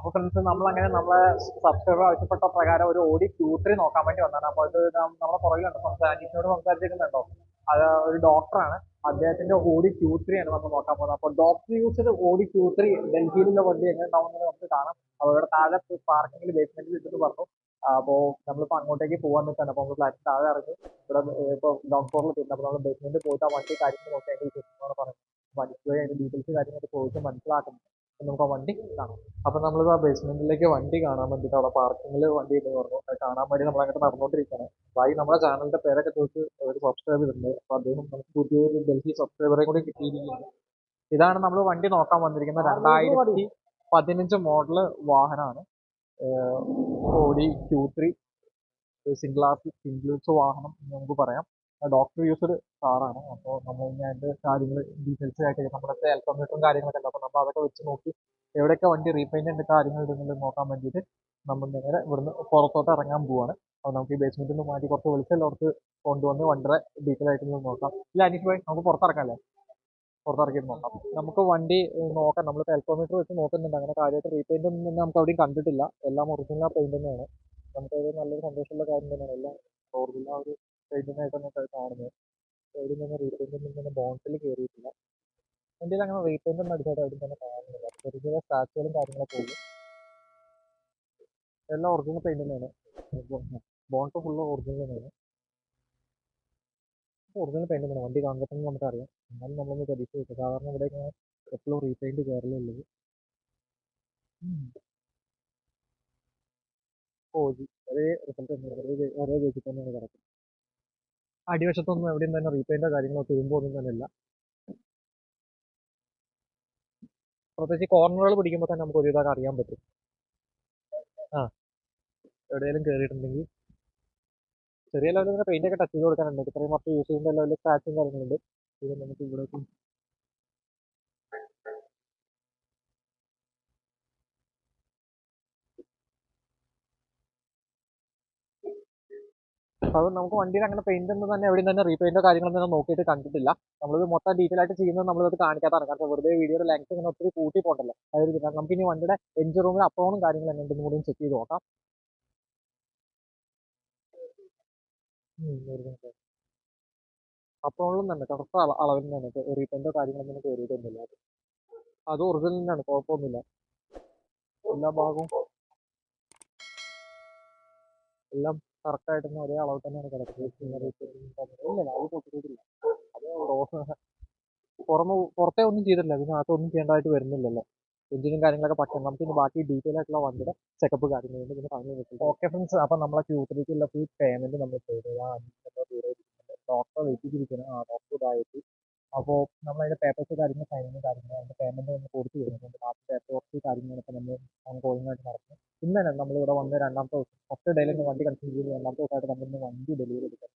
അപ്പൊ ഫ്രണ്ട്സ് നമ്മൾ അങ്ങനെ നമ്മളെ സബ്സ്ക്രൈബർ ആവശ്യപ്പെട്ട പ്രകാരം ഒരു ഓടി ക്യൂ ത്രീ നോക്കാൻ വേണ്ടി വന്നാണ് അപ്പോൾ ഇത് നം- നമ്മുടെ പുറകിലുണ്ട്. സംസാരിക്കുന്നോട് സംസാരിച്ചിരിക്കുന്നുണ്ടോ അത് ഒരു ഡോക്ടറാണ് അദ്ദേഹത്തിന്റെ ഓടി ക്യൂ ത്രീ ആണ് നമ്മൾ നോക്കാൻ പോകുന്നത്. അപ്പോൾ doctor used Audi Q three ഡൽഹിയിലുള്ള വണ്ടി എങ്ങനെ ഉണ്ടാവുന്നത് നമുക്ക് കാണാം. അപ്പോൾ ഇവിടെ താഴെ പാർക്കിംഗിൽ ബേസ്മെന്റിൽ ഇട്ടിട്ട് പറഞ്ഞു. അപ്പോൾ നമ്മളിപ്പോൾ അങ്ങോട്ടേക്ക് പോകാൻ നിൽക്കുകയാണ്. അപ്പോൾ നമ്മൾ ഫ്ലാറ്റ് താഴെ ഇറങ്ങി ഇവിടെ ഇപ്പോൾ ഗ്രൗണ്ട് ഫ്ലോറിൽ എത്തിയിട്ടുണ്ട്. അപ്പോൾ നമ്മൾ ബേസ്മെന്റിൽ പോയിട്ട് ആ വണ്ടി കാര്യങ്ങൾ നോക്കി അതിന്റെ വിശേഷങ്ങളാണ് പറയുന്നത് മനസ്സിലായി അതിന്റെ ഡീറ്റെയിൽസ് കാര്യങ്ങളൊക്കെ ചോദിച്ച് മനസ്സിലാക്കുന്നു നമുക്ക് ആ വണ്ടി കാണാം. അപ്പോൾ നമ്മൾ ആ ബേസ്മെന്റിലേക്ക് വണ്ടി കാണാൻ വേണ്ടിട്ട് അവിടെ പാർക്കിങ്ങിൽ വണ്ടി ഇട്ട് പറഞ്ഞു. കാണാൻ വേണ്ടി നമ്മൾ അങ്ങോട്ട് നടന്നുകൊണ്ടിരിക്കുകയാണ് ഭായി നമ്മുടെ ചാനലിന്റെ പേരൊക്കെ ചോദിച്ച് ഒരു സബ്സ്ക്രൈബ് ചെയ്തിട്ടുണ്ട് അപ്പോൾ അദ്ദേഹം നമുക്ക് പുതിയൊരു ഡൽഹി സബ്സ്ക്രൈബറെ കൂടി കിട്ടിയിരിക്കുന്നു ഇതാണ് നമ്മൾ വണ്ടി നോക്കാൻ വന്നിരിക്കുന്നത് രണ്ടായിരത്തി പതിനഞ്ച് മോഡൽ വാഹനമാണ്. Audi Q three single R singles വാഹനം എന്ന് നമുക്ക് പറയാം. ഡോക്ടർ യൂസർ സാറാണ് അപ്പോൾ നമ്മൾ ഇനി അതിന്റെ കാര്യങ്ങൾ ഡീറ്റെയിൽസ് ആയിട്ട് നമ്മുടെ എൽക്കോമീറ്ററും കാര്യങ്ങളൊക്കെ ഉണ്ട് അപ്പോൾ നമ്മൾ അതൊക്കെ വെച്ച് നോക്കി എവിടെയൊക്കെ വണ്ടി റീപെയിന്റിന്റെ കാര്യങ്ങൾ ഇടുന്നുള്ളത് നോക്കാൻ വേണ്ടിയിട്ട് നമ്മൾ നേരെ ഇവിടുന്ന് പുറത്തോട്ട് ഇറങ്ങാൻ പോവാണ്. അപ്പോൾ നമുക്ക് ഈ ബേസ്മെന്റിൽ നിന്ന് മാറ്റി കുറച്ച് വെളിച്ചെല്ലായിടത്ത് കൊണ്ടുവന്ന് വണ്ടിയുടെ ഡീറ്റെയിൽ ആയിട്ട് നോക്കാം. ഇല്ല അനീഷ് ഭായി നമുക്ക് പുറത്തിറക്കാമല്ലേ പുറത്തിറക്കി നോക്കാം. നമുക്ക് വണ്ടി നോക്കാം. നമ്മൾ എൽക്കോമീറ്റർ വെച്ച് നോക്കുന്നുണ്ട്. അങ്ങനെ കാര്യമായിട്ട് റീപെയിന്റ് ഒന്നും നമുക്ക് അവിടെയും കണ്ടിട്ടില്ല. എല്ലാം ഒറിജിനൽ പെയിന്റ് തന്നെയാണ്. നമുക്കത് നല്ലൊരു സന്തോഷമുള്ള കാര്യം തന്നെയാണ്. എല്ലാം ഒറിജിനൽ ഒരു നമുക്ക് കാണുന്നത്. എവിടെ നിന്ന് റീപെയിന്റ് നിന്ന് ബോൺസിൽ കയറിയിട്ടില്ല. എന്റെ അങ്ങനെ റീപെയിന്റ് ഒന്നും അടിച്ചായിട്ട് അവിടെ തന്നെ കാണുന്നില്ല. ചെറിയ ചെറിയ സ്ക്രാച്ചുകളും കാര്യങ്ങളൊക്കെ ഉള്ളു. എല്ലാം ഒറിജിനൽ പെയിന്റ് തന്നെയാണ്. ബോൺസ് ഫുള്ള് ഒറിജിനൽ തന്നെയാണ്. ഒറിജിനൽ പെയിന്റ് തന്നെ വണ്ടി കാണുമ്പോൾ തന്നെ നമുക്കറിയാം. എന്നാലും നമ്മളൊന്ന് പ്രതീക്ഷ വെക്കുക സാധാരണ ഇവിടെ ഇങ്ങനെ എപ്പോഴും റീപെയിന്റ് കയറലുള്ളത് ഓ ജി ഒരേ റിസൾട്ട് തന്നെ ഒരേ ഒരേ തന്നെയാണ് കിടക്കുന്നത്. അടിവശത്തൊന്നും എവിടെയും തന്നെ റീപെയിന്റോ കാര്യങ്ങളോ തുരുമ്പോ ഒന്നും തന്നെ ഇല്ല പ്രത്യേകിച്ച് കോർണറുകൾ പിടിക്കുമ്പോൾ തന്നെ നമുക്ക് ഒരു അറിയാൻ പറ്റും. ആ. എവിടെയെങ്കിലും കയറിയിട്ടുണ്ടെങ്കിൽ ചെറിയ ലെവലിൽ പെയിന്റ് ഒക്കെ ടച്ച് ചെയ്ത് കൊടുക്കാനുണ്ട്. ഇത്രയും വർഷം യൂസ് ചെയ്യുന്ന ലെവലിൽ സ്ക്രാച്ചും കാര്യങ്ങളുണ്ട്. ഇത് നമുക്ക് ഇവിടെ അത് നമുക്ക് വണ്ടിയിൽ അങ്ങനെ പെയിന്റ് ഒന്നും തന്നെ എവിടെയും തന്നെ റീപെയിന്റോ കാര്യങ്ങളൊന്നും തന്നെ നോക്കിയിട്ട് കണ്ടിട്ടില്ല. നമ്മളിത് മൊത്തം ഡീറ്റെയിൽ ആയിട്ട് ചെയ്യുന്നത് നമ്മളിത് കാണിക്കാത്തതാണ്. കാരണം വെറുതെ വീഡിയോയുടെ ലെങ്ത് ഇങ്ങനെ ഒത്തിരി കൂട്ടി പോകണ്ടല്ലോ കാരണം നമുക്ക് ഇനി വണ്ടിയുടെ എഞ്ചിൻ റൂമിൽ അപ്പോഴും കാര്യങ്ങൾ എങ്ങനെയുണ്ടെന്നും കൂടി ചെക്ക് ചെയ്ത് നോക്കാം. അപ്പോഴും തന്നെ കറക്റ്റ് അള അളവിൽ തന്നെ റീപെയിന്റോ കാര്യങ്ങളൊന്നും കയറിയിട്ടൊന്നുമില്ല അത് ഒറിജിനൽ തന്നെയാണ് കുഴപ്പമൊന്നുമില്ല. എല്ലാ ഭാഗവും. എല്ലാം കറക്റ്റ് ആയിട്ട് തന്നെ ഒരേ അളവ് തന്നെയാണ് കിടക്കുന്നത്. ഒന്നും ഇല്ല അത് പൊട്ടിയിട്ടില്ല അത് റോസ് പുറമെ പുറത്തെ ഒന്നും ചെയ്തിട്ടില്ല. പിന്നെ അകത്തൊന്നും ചെയ്യേണ്ടതായിട്ട് വരുന്നില്ലല്ലോ. എഞ്ചിനും കാര്യങ്ങളൊക്കെ പറ്റും. നമുക്ക് ഇനി ബാക്കി ഡീറ്റെയിൽ ആയിട്ടുള്ള വണ്ടിയുടെ ചെക്കപ്പ് കാര്യങ്ങളുണ്ട് പിന്നെ പറഞ്ഞു കിട്ടും ഓക്കെ ഫ്രണ്ട്സ് അപ്പം നമ്മളെ ക്യൂത്തിലേക്കുള്ള ഫുൾ പേയ്മെന്റ് നമ്മൾ ചെയ്തു. ആ ഡോക്ടറെ വെയിറ്റിരിക്കുന്നത് ആ ഡോക്ടർ ഇതായിട്ട് അപ്പോൾ നമ്മൾ അതിന്റെ പേപ്പേഴ്സ് കാര്യങ്ങൾ സൈനിങ് കാര്യങ്ങൾ അതിന്റെ പേയ്മെന്റ് നമ്മൾ കൊടുത്തു വരുന്നുണ്ട് ബാക്കി പേപ്പർ വർക്ക് കാര്യങ്ങളൊക്കെ നമ്മൾ ഓൺഗോയിങ് ആയിട്ട് നടക്കും ഇന്ന് തന്നെ നമ്മൾ ഇവിടെ വന്ന് രണ്ടാമത്തെ ദിവസം ഫസ്റ്റ് ഡേയിൽ നിന്ന് വണ്ടി കൺഫ്യൂസ് ചെയ്ത് രണ്ടാമത്തെ ദിവസമായിട്ട് നമ്മൾ ഇന്ന് വണ്ടി ഡെലിവറി എടുക്കാം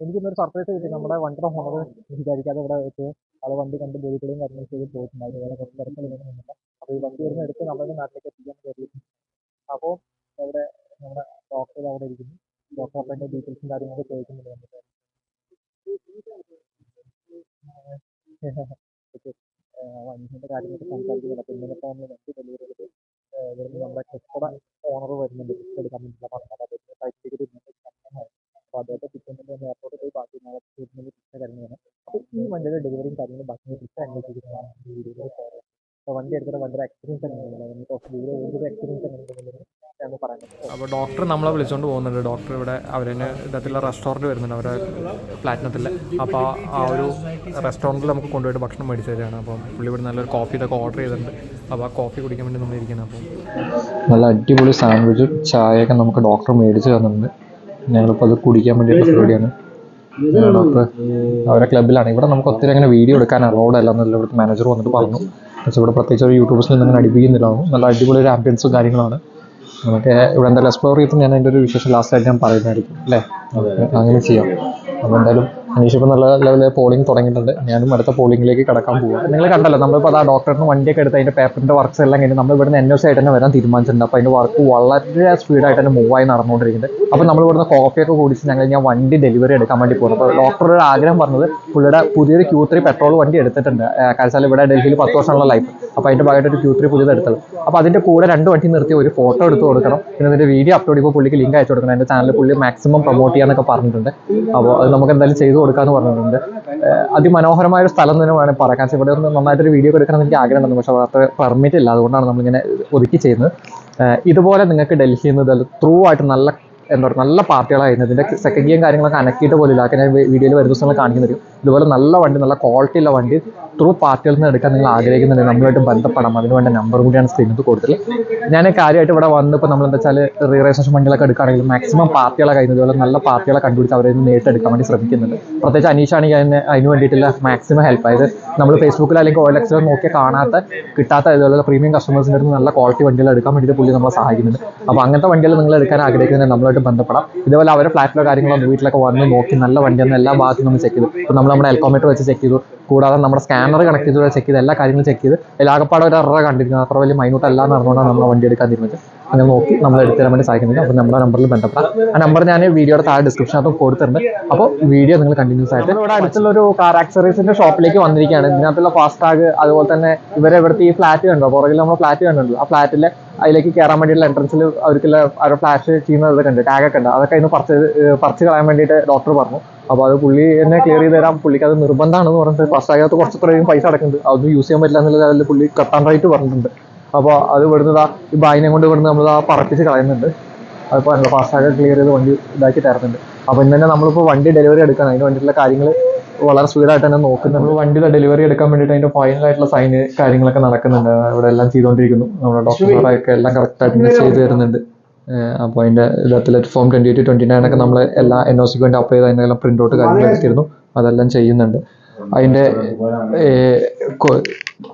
എനിക്കിന്നൊരു സർപ്രൈസ് കിട്ടി. നമ്മുടെ വണ്ടിയുടെ ഹോണർ വിചാരിക്കാതെ ഇവിടെ വെച്ച് അത് വണ്ടി കണ്ട് ബോഡികളും കാര്യങ്ങളും ചെയ്ത് പോയിട്ടുണ്ടായിരുന്നു വേറെ കുറച്ച് തിരക്കുകൾ നിന്നില്ല അപ്പോൾ ഈ വണ്ടി വരുന്ന എടുത്ത് നമ്മുടെ നാട്ടിലേക്ക് എത്തിക്കാൻ കയറിയിട്ടുണ്ട് അപ്പോൾ ഇവിടെ നമ്മുടെ ഡോക്ടർ അവിടെ ഇരിക്കുന്നു. ഡോക്ടർ അപ്പം ഡീറ്റെയിൽസും കാര്യങ്ങളൊക്കെ ചോദിക്കുന്നുണ്ട് നമുക്ക്. വണ്ടീന്റെ കാര്യങ്ങളൊക്കെ സംസാരിക്കുന്നുണ്ട് അപ്പോൾ ഇന്നലെ നമ്മൾ വണ്ടി ഡെലിവറി എടുത്ത് ഏഹ് ഇവിടുന്ന് നമ്മുടെ ചെക്കട ഓണർ വരുന്നുണ്ട് ടിക്കറ്റ് എടുക്കാൻ വേണ്ടിയിട്ട് അപ്പോൾ അദ്ദേഹത്തിന് ഫ്ലൈറ്റ് ടിക്കറ്റ് കൺഫേം അപ്പോൾ അദ്ദേഹത്തെ ടിക്കറ്റിന്റെ ഒന്ന് എയർപോർട്ടിൽ പോയി ബാക്കി നാളെ ടിക്കറ്റിന്റെ ടിക്കറ്റ് കാര്യങ്ങളാണ് അപ്പോൾ ഈ വണ്ടിയുടെ ഡെലിവറിയും കാര്യങ്ങളും ബാക്കി ടിക്കറ്റ് അന്വേഷിക്കുന്നതാണ് വീഡിയോയിൽ അപ്പോൾ വണ്ടി എടുത്തിട്ട് വണ്ടിയുടെ എക്സ്പീരിയൻസ് എങ്ങനെയാണ്? നമുക്ക് വീഡിയോ ഒരു എക്സ്പീരിയൻസ് എങ്ങനെയുണ്ടെന്നുള്ളത് പറയുന്നത്. അപ്പോൾ ഡോക്ടർ നമ്മളെ വിളിച്ചുകൊണ്ട് പോകുന്നുണ്ട്. ഡോക്ടർ ഇവിടെ അവരെ ഇതത്തിലുള്ള റെസ്റ്റോറന്റ് വരുന്നുണ്ട് അവരെ ഫ്ലാറ്റിനത്തിൽ അപ്പോൾ ആ ഒരു റെസ്റ്റോറന്റിൽ നമുക്ക് കൊണ്ടുപോയിട്ട് ഭക്ഷണം മേടിച്ചു തരികയാണ്. അപ്പോൾ പുള്ളി ഇവിടെ നല്ലൊരു കോഫി ഇതൊക്കെ ഓർഡർ ചെയ്തിട്ടുണ്ട്. അപ്പോൾ ആ കോഫി കുടിക്കാൻ വേണ്ടി നമ്മൾ ഇരിക്കുന്നത് അപ്പോൾ നല്ല അടിപൊളി സാൻഡ്വിച്ചും ചായയൊക്കെ നമുക്ക് ഡോക്ടർ മേടിച്ച് തന്നിട്ടുണ്ട്. ഞങ്ങളിപ്പോൾ അത് കുടിക്കാൻ വേണ്ടിയിട്ട് പരിപാടിയാണ് ഡോക്ടർ അവരെ ക്ലബിലാണ് ഇവിടെ നമുക്ക് ഒത്തിരി അങ്ങനെ വീഡിയോ എടുക്കാൻ അലൗഡ് അല്ല എന്നല്ല ഇവിടുത്തെ മാനേജർ വന്നിട്ട് പറഞ്ഞു. പക്ഷേ ഇവിടെ പ്രത്യേകിച്ച് ഒരു യൂട്യൂബേഴ്സിൽ നിന്ന് അടിപ്പിക്കുന്നില്ല. നല്ല അടിപൊളി ഒരു ആംബിയൻസും കാര്യങ്ങളാണ്. നമുക്ക് ഇവിടെ എന്തായാലും എക്സ്പ്ലോർ ചെയ്തിട്ട് ഞാൻ അതിന്റെ ഒരു വിശേഷം ലാസ്റ്റ് ആയിട്ട് ഞാൻ പറയുന്നതായിരിക്കും അല്ലേ? അങ്ങനെ ചെയ്യാം. അപ്പോൾ എന്തായാലും അനീഷ് ഇപ്പോൾ നല്ല ലെവലിൽ പോളിംഗ് തുടങ്ങിയിട്ടുണ്ട്. ഞാനും അടുത്ത പോളിംഗിലേക്ക് കടക്കാൻ പോകും നിങ്ങൾ കണ്ടല്ലോ നമ്മളിപ്പോൾ ആ ഡോക്ടറിന് വണ്ടിയൊക്കെ എടുത്ത് അതിന്റെ പേപ്പറിന്റെ വർക്ക്സ് എല്ലാം കഴിഞ്ഞ് നമ്മൾ ഇവിടുന്ന് എൻ എസ് ആയിട്ട് തന്നെ വരാൻ തീരുമാനിച്ചിട്ടുണ്ട്. അപ്പോൾ അതിന്റെ വർക്ക് വളരെ സ്പീഡായിട്ട് തന്നെ മൂവായി ആയി നടന്നുകൊണ്ടിരിക്കുന്നുണ്ട്. അപ്പോൾ നമ്മൾ ഇവിടുന്ന് കോഫിയൊക്കെ കുടിച്ച് ഞങ്ങൾ ഞാൻ വണ്ടി ഡെലിവറി എടുക്കാൻ വേണ്ടി പോകുന്നു അപ്പോൾ ഡോക്ടറുടെ ആഗ്രഹം പറഞ്ഞത് പുള്ളിയുടെ പുതിയൊരു ക്യൂ ത്രീ പെട്രോൾ വണ്ടി എടുത്തിട്ടുണ്ട്. കാരണം ഇവിടെ ഡൽഹിയിൽ പത്ത് വർഷമുള്ള ലൈഫ് അപ്പോൾ അതിന്റെ ഭാഗമായിട്ട് ഒരു ക്യൂ ത്രീ പുതിയത് എടുത്തത്. അപ്പോൾ അതിന്റെ കൂടെ രണ്ട് വണ്ടി നിർത്തി ഒരു ഫോട്ടോ എടുത്ത് കൊടുക്കണം. പിന്നെ അതിന്റെ വീഡിയോ അപ്ലോഡ് ചെയ്യുമ്പോൾ പുള്ളിക്ക് ലിങ്ക് അയച്ചു കൊടുക്കണം. എന്റെ ചാനൽ പുള്ളി മാക്സിമം പ്രൊമോട്ട് ചെയ്യാന്നൊക്കെ പറഞ്ഞിട്ടുണ്ട്. അപ്പോൾ അത് നമുക്ക് എന്തായാലും ചെയ്തു കൊടുക്കാമെന്ന് പറഞ്ഞിട്ടുണ്ട്. അതിമനോഹരമായ ഒരു സ്ഥലം തന്നെ വേണമെങ്കിൽ പറയാം കാരണം ഇവിടെ ഒന്ന് നന്നായിട്ടൊരു വീഡിയോ എടുക്കണം എനിക്ക് എനിക്ക് ആഗ്രഹമുണ്ട്. പക്ഷേ അവിടെ പെർമിറ്റ് ഇല്ല. അതുകൊണ്ടാണ് നമ്മളിങ്ങനെ ഒതുക്കി ചെയ്യുന്നത്. ഇതുപോലെ നിങ്ങൾക്ക് ഡൽഹിയിൽ നിന്ന് ത്രൂ ആയിട്ട് നല്ല എന്താ പറയുക നല്ല പാർട്ടികളായിരുന്നു. ഇതിന്റെ സെക്കൻഡ് ഗിയും കാര്യങ്ങളൊക്കെ അനക്കിയിട്ട് പോലും ഇല്ല. ഞാൻ വീഡിയോയിൽ വരുന്ന ദിവസങ്ങൾ കാണിക്കുന്നതായിരിക്കും ഇതുപോലെ നല്ല വണ്ടി നല്ല ക്വാളിറ്റി ഉള്ള വണ്ടി ത്രൂ പാർട്ടികളിൽ നിന്ന് എടുക്കാൻ നിങ്ങൾ ആഗ്രഹിക്കുന്നുണ്ടെങ്കിൽ നമ്മളായിട്ട് ബന്ധപ്പെടാം അതിന് വേണ്ട നമ്പർ കൂടിയാണ് സ്ക്രീനിൽ കൊടുത്തത് ഞാൻ കാര്യമായിട്ട് ഇവിടെ വന്നപ്പോൾ നമ്മൾ എന്താ വെച്ചാൽ റീറേഷൻ വണ്ടികളൊക്കെ എടുക്കുകയാണെങ്കിൽ മാക്സിമം പാർട്ടികളെ കഴിഞ്ഞ ഇതുപോലെ നല്ല പാർട്ടികളെ കണ്ടുപിടിച്ച് അവരെ നേരിട്ട് എടുക്കാൻ വേണ്ടി ശ്രമിക്കുന്നുണ്ട്. പ്രത്യേകിച്ച് അനീഷാണെങ്കിൽ അതിന് അതിന് വേണ്ടിയിട്ടുള്ള മാക്സിമം ഹെൽപ്പ് അതായത് നമ്മൾ ഫേസ്ബുക്കിൽ അല്ലെങ്കിൽ ഓയിൽ എക്സിലോ നോക്കി കാണാത്ത കിട്ടാത്ത ഇതുപോലെ പ്രീമിയം കസ്റ്റമേഴ്സിന്റെ അടുത്ത് നല്ല ക്വാളിറ്റി വണ്ടികൾ എടുക്കാൻ വേണ്ടിയിട്ട് പുള്ളി നമ്മളെ സഹായിക്കുന്നുണ്ട്. അപ്പോൾ അങ്ങനത്തെ വണ്ടികൾ നിങ്ങൾ എടുക്കാൻ ആഗ്രഹിക്കുന്നുണ്ടെങ്കിൽ നമ്മളായിട്ട് ബന്ധപ്പെടാം. ഇതുപോലെ അവരെ ഫ്ലാറ്റിലോ കാര്യങ്ങളോ വീട്ടിലൊക്കെ വന്ന് നോക്കി നല്ല വണ്ടിയെന്ന് എല്ലാ ഭാഗത്തും നമ്മൾ ചെക്ക് ചെയ്തു. ഇപ്പോൾ നമ്മൾ നമ്മുടെ എൽക്കോമീറ്റർ വെച്ച് ചെക്ക് ചെയ്തു. കൂടാതെ നമ്മുടെ സ്കാനർ കണക്ട് ചെയ്ത് ചെക്ക് ചെയ്ത് എല്ലാ കാര്യങ്ങളും ചെക്ക് ചെയ്ത് എല്ലാകപ്പാടെ ഒരു എറർ കണ്ടിരുന്നു അത്ര വലിയ മൈനൂട്ട് അല്ല എന്ന് നമ്മൾ വണ്ടി എടുക്കാൻ തീരുമാനിച്ചത്. അങ്ങനെ നോക്കി നമ്മൾ എടുത്തു തരാൻ വേണ്ടി സാധിക്കുന്നില്ല അപ്പോൾ നമ്മുടെ നമ്പറിൽ ബന്ധപ്പെടാം. ആ നമ്പർ ഞാൻ വീഡിയോയുടെ താഴെ ഡിസ്ക്രിപ്ഷനകത്ത് കൊടുത്തിട്ടുണ്ട്. അപ്പോൾ വീഡിയോ നിങ്ങൾ കണ്ടിന്യൂസ് ആയിട്ട് ഇവിടെ അടുത്തുള്ള ഒരു കാർ ആക്സറീസിന്റെ ഷോപ്പിലേക്ക് വന്നിരിക്കുകയാണ്. ഇതിനകത്തുള്ള ഫാസ്ടാഗ് അതുപോലെ തന്നെ ഇവരെ ഇവിടുത്തെ ഈ ഫ്ലാറ്റ് കണ്ടോ? പുറകിൽ നമ്മൾ ഫ്ലാറ്റ് കണ്ടുണ്ട് ആ ഫ്ലാറ്റിലെ അതിലേക്ക് കയറാൻ വേണ്ടിയിട്ടുള്ള എൻട്രൻസിൽ അവർക്കുള്ള അവരുടെ ഫ്ലാഷ് ചെയ്യുന്നത് കണ്ട് ടാഗ് ടാഗൊക്കെ ഉണ്ട്. അതൊക്കെ ഇന്ന് പറിച്ച് പറിച്ച് കളയാൻ വേണ്ടിയിട്ട് ഡോക്ടർ പറഞ്ഞു. അപ്പോൾ അത് പുള്ളി എന്നെ ക്ലിയർ ചെയ്ത് തരാം. പുള്ളിക്ക് അത് നിർബന്ധമാണെന്ന് പറഞ്ഞിട്ട് ഫാസ്ടാഗത്ത് കുറച്ച് ഇത്രയും പൈസ അടക്കുന്നുണ്ട്. അതൊന്നും യൂസ് ചെയ്യാൻ പറ്റില്ല എന്നുള്ള ലെവലിൽ പുള്ളി കട്ടാൻ റൈറ്റ് പറഞ്ഞിട്ടുണ്ട്. അപ്പോൾ അത് ഇവിടുന്ന് ദാ ഈ ബായിനെ കൊണ്ട് ഇവിടുന്ന് നമ്മൾ ആ പറപ്പിച്ച് കളയുന്നുണ്ട്. അതിപ്പോൾ നല്ല ഫാസ്റ്റാഗ് ക്ലിയർ ചെയ്ത് വണ്ടി ഇതാക്കി തരുന്നുണ്ട്. അപ്പോൾ ഇന്ന് തന്നെ നമ്മളിപ്പോൾ വണ്ടി ഡെലിവറി എടുക്കണം. അതിന് വേണ്ടിയിട്ടുള്ള കാര്യങ്ങൾ വളരെ സ്പീഡായിട്ട് തന്നെ നോക്കുന്നുണ്ട്. നമ്മൾ വണ്ടിയുടെ ഡെലിവറി എടുക്കാൻ വേണ്ടിയിട്ട് ഫൈനൽ ആയിട്ടുള്ള സൈന് കാര്യങ്ങളൊക്കെ നടക്കുന്നുണ്ട്. ഇവിടെ എല്ലാം ചെയ്തുകൊണ്ടിരിക്കുന്നു നമ്മുടെ ഡോക്ടർമാരൊക്കെ എല്ലാം കറക്റ്റായിട്ട് ചെയ്ത് തരുന്നുണ്ട്. അപ്പോൾ അതിന്റെ ഇതിൽ from twenty eight twenty nine ഒക്കെ നമ്മൾ എല്ലാ എൻ ഒ സിക്ക് വേണ്ടി അപ്ലൈ ചെയ്ത് അതിന്റെ എല്ലാം പ്രിന്റ് ഔട്ട് എടുത്തിരുന്നു അതെല്ലാം ചെയ്യുന്നുണ്ട്. അതിന്റെ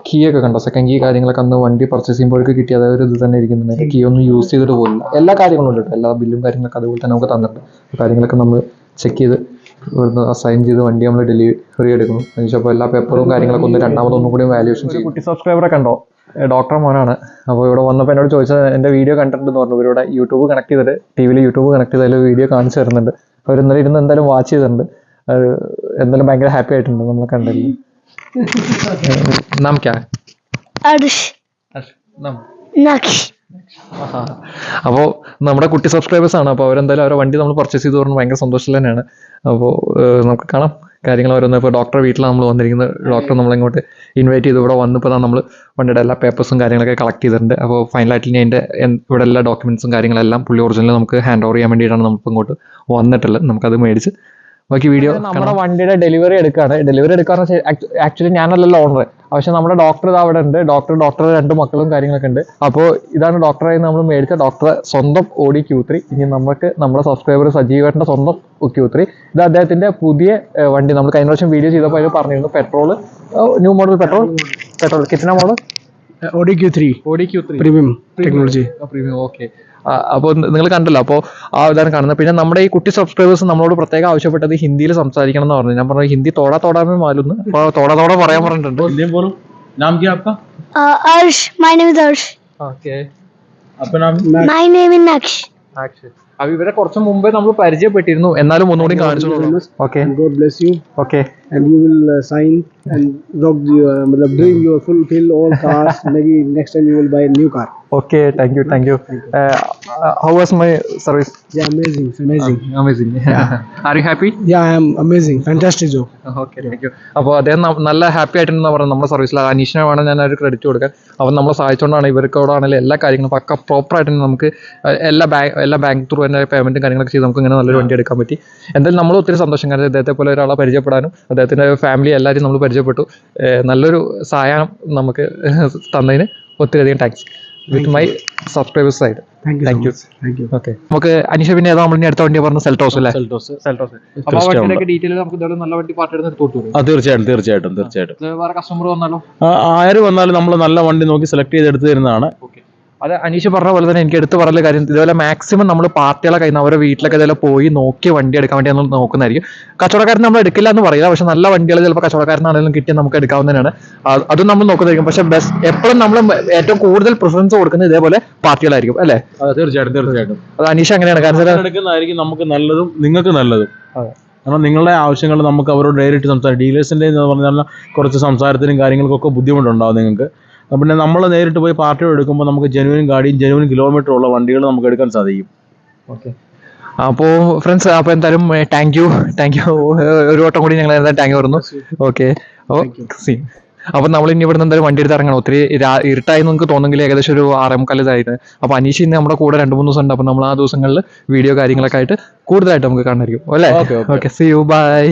കീ ഒക്കെ കണ്ടോ? സെക്കൻഡ് കീ കാര്യങ്ങളൊക്കെ അന്ന് വണ്ടി പർച്ചേസ് ചെയ്യുമ്പോഴേക്ക് കിട്ടിയ അതേ ഒരു ഇത് തന്നെ ഇരിക്കുന്നുണ്ട് കീ ഒന്നും യൂസ് ചെയ്തിട്ട് പോലില്ല എല്ലാ കാര്യങ്ങളും ഉണ്ട് എല്ലാ ബില്ലും കാര്യങ്ങളൊക്കെ അതുപോലെ തന്നെ നമുക്ക് തന്നിട്ടുണ്ട്. കാര്യങ്ങളൊക്കെ നമ്മൾ ചെക്ക് ചെയ്ത് ഇവിടുന്ന് അസൈൻ ചെയ്ത് വണ്ടി നമ്മൾ ഡെലിവറി എടുക്കുന്നു. അതിനുശേഷം എല്ലാ പേപ്പറും കാര്യങ്ങളൊക്കെ ഒന്ന് രണ്ടാമത് ഒന്നും കൂടി വാല്യൂഷൻ ചെയ്യും. കുട്ടി സബ്സ്ക്രൈബറൊക്കെ ഉണ്ടോ? ഡോക്ടർ മോനാണ്. അപ്പോൾ ഇവിടെ വന്നപ്പോൾ എന്നോട് ചോദിച്ചത് എന്റെ വീഡിയോ കണ്ടിട്ടുണ്ടെന്ന് പറഞ്ഞു. ഇവരിവിടെ യൂട്യൂബ് കണക്ട് ചെയ്തിട്ട് ടി വിയിൽ യൂട്യൂബ് കണക്ട് ചെയ്തതിൽ വീഡിയോ കാണിച്ചു തരുന്നുണ്ട്. അവർ ഇന്നലെ ഇരുന്ന് എന്തായാലും വാച്ച് ചെയ്തിട്ടുണ്ട്. എന്തായാലും ഭയങ്കര ഹാപ്പി ആയിട്ടുണ്ട് നമ്മൾ കണ്ടല്ലോ നാം ക്യാ അപ്പോൾ നമ്മുടെ കുട്ടി സബ്സ്ക്രൈബേഴ്സ് ആണ് അപ്പോൾ അവരെന്തായാലും അവരെ വണ്ടി നമ്മൾ പർച്ചേസ് ചെയ്ത് പറഞ്ഞാൽ ഭയങ്കര സന്തോഷം തന്നെയാണ്. അപ്പോൾ നമുക്ക് കാണാം കാര്യങ്ങൾ ഓരോന്ന്. ഇപ്പൊ ഡോക്ടറെ വീട്ടിലാണ് നമ്മൾ വന്നിരിക്കുന്നത് ഡോക്ടർ നമ്മളിങ്ങോട്ട് ഇൻവൈറ്റ് ചെയ്ത് ഇവിടെ വന്നപ്പോൾ നമ്മൾ വണ്ടിയുടെ എല്ലാ പേപ്പേഴ്സും കാര്യങ്ങളൊക്കെ കളക്ട് ചെയ്തിട്ടുണ്ട്. അപ്പോൾ ഫൈനലായിട്ട് ഇനി അതിന്റെ ഇവിടെ എല്ലാ ഡോക്യുമെൻസും കാര്യങ്ങളെല്ലാം പുള്ളി ഒറിജിനൽ നമുക്ക് ഹാൻഡ് ഓവർ ചെയ്യാൻ വേണ്ടിയിട്ടാണ് നമ്മൾ ഇങ്ങോട്ട് വന്നിട്ടുള്ളത്. നമുക്കത് മേടിച്ച് ബാക്കി വീഡിയോ നമ്മുടെ വണ്ടിയുടെ ഡെലിവറി എടുക്കാണ്. ഡെലിവറി എടുക്കാന്ന് ആക്ച്വലി ഞാനല്ലല്ലോ ഓണർ പക്ഷെ നമ്മുടെ ഡോക്ടർ ഇത് അവിടെ ഉണ്ട്. ഡോക്ടർ ഡോക്ടർ രണ്ട് മക്കളും കാര്യങ്ങളൊക്കെ ഉണ്ട്. അപ്പോൾ ഇതാണ് ഡോക്ടറെ നമ്മൾ മേടിച്ച ഡോക്ടറെ സ്വന്തം ഓടി ക്യൂ ത്രീ ഇനി നമുക്ക് നമ്മുടെ സബ്സ്ക്രൈബർ സജീവേട്ടന്റെ സ്വന്തം ക്യൂ ത്രീ ഇത് അദ്ദേഹത്തിന്റെ പുതിയ വണ്ടി. നമ്മൾ കഴിഞ്ഞ വർഷം വീഡിയോ ചെയ്തപ്പോൾ അതിൽ പറഞ്ഞിരുന്നു petrol new model petrol petrol കിറ്റന model Audi Q3 Audi Q three premium technology premium okay അപ്പോൾ നിങ്ങൾ കണ്ടല്ലോ അപ്പോൾ ആ ഇതാണ് കാണുന്നത് പിന്നെ നമ്മുടെ ഈ കുട്ടി സബ്സ്ക്രൈബേഴ്സ് നമ്മളോട് പ്രത്യേകം ആവശ്യപ്പെട്ടത് ഹിന്ദിയിൽ സംസാരിക്കണം എന്ന് പറഞ്ഞു ഞാൻ പറഞ്ഞു ഹിന്ദി തോടാ തോടാമേ മാലുന്ന് അപ്പോൾ തോടാ തോടാ പറയാൻ പറഞ്ഞിട്ടുണ്ട് हिंदी में बोलो नाम क्या आपका Arsh my name is Arsh okay आपका नाम माय नेम इज नक्श അപ്പൊ ഇവരെ കുറച്ച് മുമ്പേ നമ്മൾ പരിചയപ്പെട്ടിരുന്നു എന്നാലും ഒന്നുകൂടി കാണിച്ചു okay and God bless you okay and you will uh, sign and rob your um, matlab, bring your full fulfill all cars. Maybe next time you will buy a new car. Okay, thank you, thank you. Uh, uh how was my service? Yeah, amazing, it's amazing. Um, amazing. Are you happy? Yeah, I am amazing. Fantastic job. Okay thank you അപ്പോൾ അദ്ദേഹം ന- നല്ല happy ആയിട്ടുണ്ടെന്ന് പറഞ്ഞു നമ്മുടെ സർവീസിൽ അനീഷിനെ വേണം ഞാൻ ഒരു ക്രെഡിറ്റ് കൊടുക്കാൻ അവൻ നമ്മളെ സഹായിച്ചുകൊണ്ടാണ് ഇവർക്കോടാണെങ്കിലും എല്ലാ കാര്യങ്ങളും പക്ക പ്രോപ്പർ ആയിട്ട് തന്നെ നമുക്ക് എല്ലാ ബാങ്ക് എല്ലാ ബാങ്ക് ത്രൂ തന്നെ പേയ്മെന്റും കാര്യങ്ങളൊക്കെ ചെയ്ത് നമുക്ക് ഇങ്ങനെ നല്ലൊരു വണ്ടി എടുക്കാൻ പറ്റി എന്തായാലും നമ്മൾ ഒത്തിരി സന്തോഷം കാരണം ഇദ്ദേഹത്തെ പോലെ ഒരാളെ പരിചയപ്പെടാനും അദ്ദേഹത്തിന്റെ ഫാമിലി എല്ലാവരും നമ്മൾ പരിചയപ്പെട്ടു. നല്ലൊരു സഹായം നമുക്ക് തന്നതിന് ഒത്തിരി അധികം താങ്ക്സ് വിത്ത് മൈ സബ്സ്ക്രൈബേഴ്സ് ആയിട്ട് thank you thank you okay നമുക്ക് അനീഷ പിന്നെ ഏതാ നമ്മൾ അടുത്ത വണ്ടി പറഞ്ഞ സെൽട്ടോസ് അല്ലേ? സെൽറ്റോസ് സെൽട്ടോസ് വണ്ടിയുടെ ഡീറ്റെയിൽ നമുക്ക് നല്ല വണ്ടി പാർട്ടി ആ തീർച്ചയായിട്ടും തീർച്ചയായിട്ടും തീർച്ചയായിട്ടും. വേറെ കസ്റ്റമർ വന്നാലോ? ആര് വന്നാലും നമ്മൾ നല്ല വണ്ടി നോക്കി സെലക്ട് ചെയ്ത് എടുത്തു തരുന്നതാണ്. ഓക്കെ അത് അനീഷ് പറഞ്ഞ പോലെ തന്നെ എനിക്ക് എടുത്ത് പറയുന്ന കാര്യം ഇതുപോലെ മാക്സിമം നമ്മൾ പാർട്ടികളെ കയ്യിൽ നിന്ന് അവരുടെ വീട്ടിലൊക്കെ ഇതുപോലെ പോയി നോക്കി വണ്ടി എടുക്കാൻ വേണ്ടി നമ്മൾ നോക്കുന്നതായിരിക്കും. കച്ചവടക്കാരൻ നമ്മൾ എടുക്കില്ല എന്ന് പറയില്ല പക്ഷെ നല്ല വണ്ടികൾ ചിലപ്പോൾ കച്ചവടക്കാരനാണെങ്കിലും കിട്ടിയാൽ നമുക്ക് എടുക്കാവുന്നതാണ്. അത് നമ്മൾ നോക്കുന്നതായിരിക്കും. പക്ഷെ ബെസ്റ്റ് എപ്പോഴും നമ്മൾ ഏറ്റവും കൂടുതൽ പ്രിഫറൻസ് കൊടുക്കുന്നത് ഇതേപോലെ പാർട്ടികളായിരിക്കും അല്ലേ? തീർച്ചയായിട്ടും തീർച്ചയായിട്ടും. അത് അനീഷ് അങ്ങനെയാണ്. കാരണം എടുക്കുന്നതായിരിക്കും നമുക്ക് നല്ലതും നിങ്ങൾക്ക് നല്ലതും. കാരണം നിങ്ങളുടെ ആവശ്യങ്ങൾ നമുക്ക് അവരോട് നേരിട്ട് സംസാരിക്കും. ഡീലേഴ്സിന്റെ എന്ന് പറഞ്ഞാൽ കുറച്ച് സംസാരത്തിനും കാര്യങ്ങൾക്കൊക്കെ ബുദ്ധിമുട്ടുണ്ടാവും നിങ്ങൾക്ക്. പിന്നെ നമ്മൾ നേരിട്ട് പോയി പാർട്ടി എടുക്കുമ്പോൾ നമുക്ക് ജെനുവിൻ ഗാഡിയും ജെനുവിൻ കിലോമീറ്റർ ഉള്ള വണ്ടികൾ നമുക്ക് എടുക്കാൻ സാധിക്കും. ഓക്കെ. അപ്പോൾ ഫ്രണ്ട്സ് അപ്പോൾ എന്തായാലും താങ്ക് യു താങ്ക് യു ഒരു വട്ടം കൂടി ഞങ്ങൾ എന്തായാലും താങ്ക് യു പറഞ്ഞു. ഓക്കെ. അപ്പോൾ സീ അപ്പോൾ നമ്മൾ ഇനി ഇവിടുന്ന് എന്തായാലും വണ്ടി എടുത്ത് ഇറങ്ങണം ഒത്തിരി ഇരുട്ടായി നമുക്ക് തോന്നുന്നെങ്കിൽ ഏകദേശം ഒരു ആറേമുക്കാൽ ഇതായിരുന്നു അപ്പൊ അനീഷ് ഇന്ന് നമ്മുടെ കൂടെ രണ്ട് മൂന്ന് ദിവസം ഉണ്ട് അപ്പൊ നമ്മൾ ആ ദിവസങ്ങളിൽ വീഡിയോ കാര്യങ്ങളൊക്കെ ആയിട്ട് കൂടുതലായിട്ട് നമുക്ക് കാണാനായിരിക്കും അല്ലേ. Okay C U by